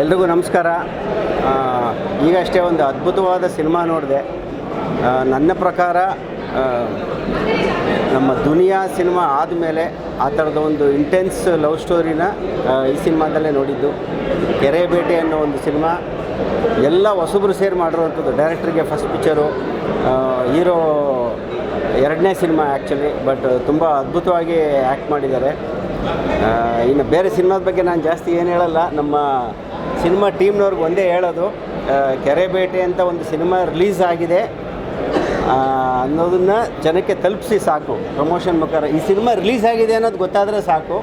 ಎಲ್ರಿಗೂ ನಮಸ್ಕಾರ. ಈಗಷ್ಟೇ ಒಂದು ಅದ್ಭುತವಾದ ಸಿನಿಮಾ ನೋಡಿದೆ. ನನ್ನ ಪ್ರಕಾರ ನಮ್ಮ ದುನಿಯಾ ಸಿನಿಮಾ ಆದಮೇಲೆ ಆ ಥರದ ಒಂದು ಇಂಟೆನ್ಸ್ ಲವ್ ಸ್ಟೋರಿನ ಈ ಸಿನಿಮಾದಲ್ಲೇ ನೋಡಿದ್ದು. ಕೆರೆ ಬೇಟೆ ಅನ್ನೋ ಒಂದು ಸಿನಿಮಾ. ಎಲ್ಲ ಹೊಸಬ್ರು ಸೇರಿ ಮಾಡಿರೋವಂಥದ್ದು. ಡೈರೆಕ್ಟ್ರಿಗೆ ಫಸ್ಟ್ ಪಿಕ್ಚರು ಹೀರೋ ಎರಡನೇ ಸಿನಿಮಾ ಆ್ಯಕ್ಚುಲಿ ಬಟ್ ತುಂಬ ಅದ್ಭುತವಾಗಿ ಆ್ಯಕ್ಟ್ ಮಾಡಿದ್ದಾರೆ. ಇನ್ನು ಬೇರೆ ಸಿನಿಮಾದ ಬಗ್ಗೆ ನಾನು ಜಾಸ್ತಿ ಏನು ಹೇಳಲ್ಲ. ನಮ್ಮ ಸಿನಿಮಾ ಟೀಮ್ನವ್ರಿಗೆ ಒಂದೇ ಹೇಳೋದು ಕೆರೆಬೇಟೆ ಕೆರೆ ಬೇಟೆ ಅಂತ ಒಂದು ಸಿನಿಮಾ ರಿಲೀಸ್ ಆಗಿದೆ. ಅನ್ನೋದನ್ನು ಜನಕ್ಕೆ ತಲುಪಿಸಿ ಸಾಕು. ಪ್ರಮೋಷನ್ ಮುಖಾಂತರ. ಈ ಸಿನಿಮಾ ರಿಲೀಸ್ ಆಗಿದೆ ಅನ್ನೋದು ಗೊತ್ತಾದರೆ ಸಾಕು.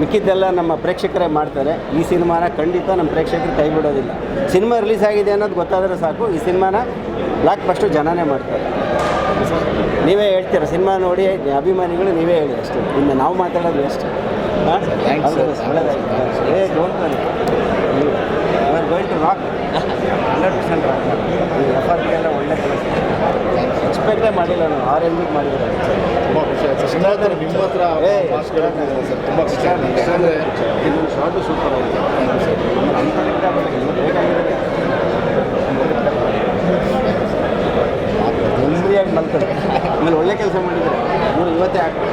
ಮಿಕ್ಕಿದ್ದೆಲ್ಲ ನಮ್ಮ ಪ್ರೇಕ್ಷಕರೇ ಮಾಡ್ತಾರೆ. ಈ ಸಿನಿಮಾನ ಖಂಡಿತ ನಮ್ಮ ಪ್ರೇಕ್ಷಕರು ಕೈ ಬಿಡೋದಿಲ್ಲ. ಸಿನಿಮಾ ರಿಲೀಸ್ ಆಗಿದೆ ಅನ್ನೋದು ಗೊತ್ತಾದರೆ ಸಾಕು. ಈ ಸಿನಿಮಾನ ಬ್ಲಾಕ್ ಫಸ್ಟು ಜನನೇ ಮಾಡ್ತಾರೆ. ನೀವೇ ಹೇಳ್ತೀರ? ಸಿನಿಮಾ ನೋಡಿ ಅಭಿಮಾನಿಗಳು ನೀವೇ ಹೇಳಿ ಅಷ್ಟೇ ಇನ್ನು ನಾವು ಮಾತಾಡೋದು ಎಷ್ಟು ಹಂಡ್ರೆಡ್ ಪರ್ಸೆಂಟ್ ಒಳ್ಳೆ ಕೆಲಸ ಎಕ್ಸ್ಪೆಕ್ಟೇ ಮಾಡಿಲ್ಲ ನಾನು ಆರ್ ಎಲ್ ಬಿಗೆ ಮಾಡಿದ್ರೆ ತುಂಬ ಖುಷಿ ಆಯ್ತು ನಿಮ್ಮ ಹತ್ರ ಸರ್ ತುಂಬ ಖುಷಿ ಆಗಿದೆ ಯಾಕಂದರೆ ಇದು ಶಾರ್ಟು ಸೂಪರ್ ಆಗಿದೆ ನೆಮ್ಮದಿಯಾಗಿ ಮಲ್ಕೊಂಡು ಆಮೇಲೆ ಒಳ್ಳೆ ಕೆಲಸ ಮಾಡಿದ್ದಾರೆ ಇವತ್ತೇ ಆಗ್ತಾರೆ.